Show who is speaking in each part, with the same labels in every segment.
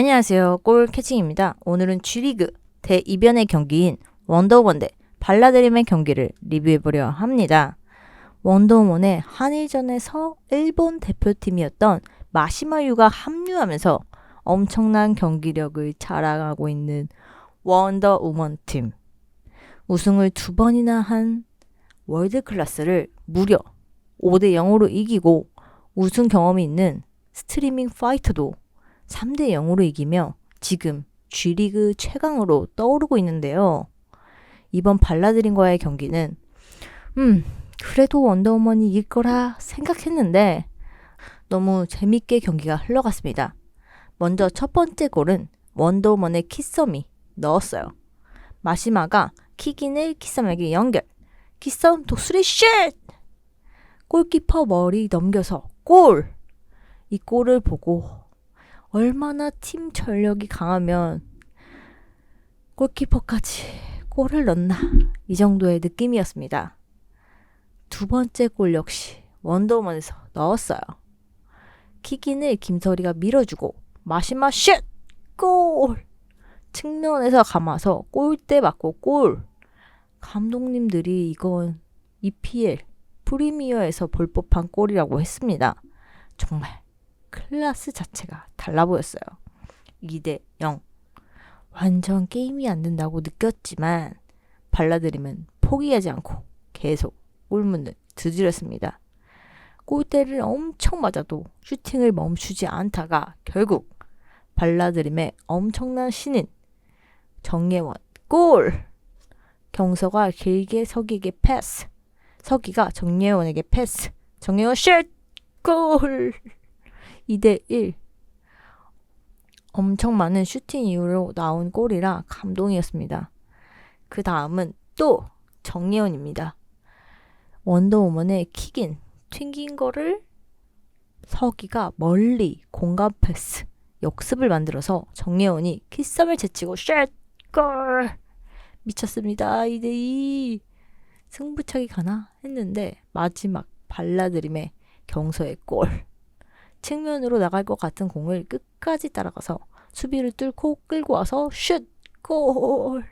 Speaker 1: 안녕하세요. 골 캐칭입니다. 오늘은 G리그 대이변의 경기인 원더우먼 대 발라드림의 경기를 리뷰해보려 합니다. 원더우먼의 한일전에서 일본 대표팀이었던 마시마유가 합류하면서 엄청난 경기력을 자랑하고 있는 원더우먼 팀. 우승을 두 번이나 한 월드 클래스를 무려 5대 0으로 이기고 우승 경험이 있는 스트리밍 파이터도 3대 0으로 이기며 지금 G리그 최강으로 떠오르고 있는데요. 이번 발라드림과의 경기는 음 그래도 원더우먼이 이길 거라 생각했는데 너무 재밌게 경기가 흘러갔습니다. 먼저 첫 번째 골은 원더우먼의 키썸이 넣었어요. 마시마가 킥인을 키썸에게 연결. 키썸 독수리 슛! 골키퍼 머리 넘겨서 골! 이 골을 보고 얼마나 팀 전력이 강하면 골키퍼까지 골을 넣나 이 정도의 느낌이었습니다. 두 번째 골 역시 원더우먼에서 넣었어요. 킥인을 김설이가 밀어주고 마시마 슛! 골! 측면에서 감아서 골대 맞고 골! 감독님들이 이건 EPL 프리미어에서 볼 법한 골이라고 했습니다. 정말 클래스 자체가 달라 보였어요. 2대 0. 완전 게임이 안 된다고 느꼈지만 발라드림은 포기하지 않고 계속 골문을 두드렸습니다. 골대를 엄청 맞아도 슈팅을 멈추지 않다가 결국 발라드림의 엄청난 신인 정예원 골! 경서가 길게 서기에게 패스. 서기가 정예원에게 패스. 정예원 슛! 골! 2대 1. 엄청 많은 슈팅 이후로 나온 골이라 감동이었습니다. 그 다음은 또 정예원입니다. 원더우먼의 킥인, 튕긴 거를 서기가 멀리 공간 패스, 역습을 만들어서 정예원이 키썸을 제치고 슛! 골! 미쳤습니다. 2대2. 승부차기 가나 했는데 마지막 발라드림의 경서의 골. 측면으로 나갈 것 같은 공을 끝까지 따라가서 수비를 뚫고 끌고 와서 슛! 골!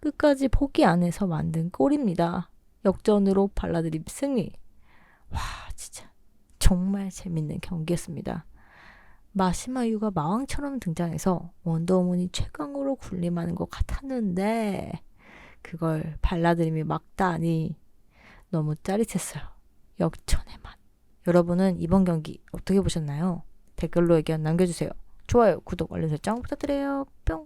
Speaker 1: 끝까지 포기 안 해서 만든 골입니다. 역전으로 발라드림 승리. 와, 진짜 정말 재밌는 경기였습니다. 마시마유가 마왕처럼 등장해서 원더우먼이 최강으로 군림하는 것 같았는데 그걸 발라드림이 막다니 너무 짜릿했어요. 역전의 맛. 여러분은 이번 경기 어떻게 보셨나요? 댓글로 의견 남겨주세요. 좋아요, 구독, 알림 설정 부탁드려요. 뿅!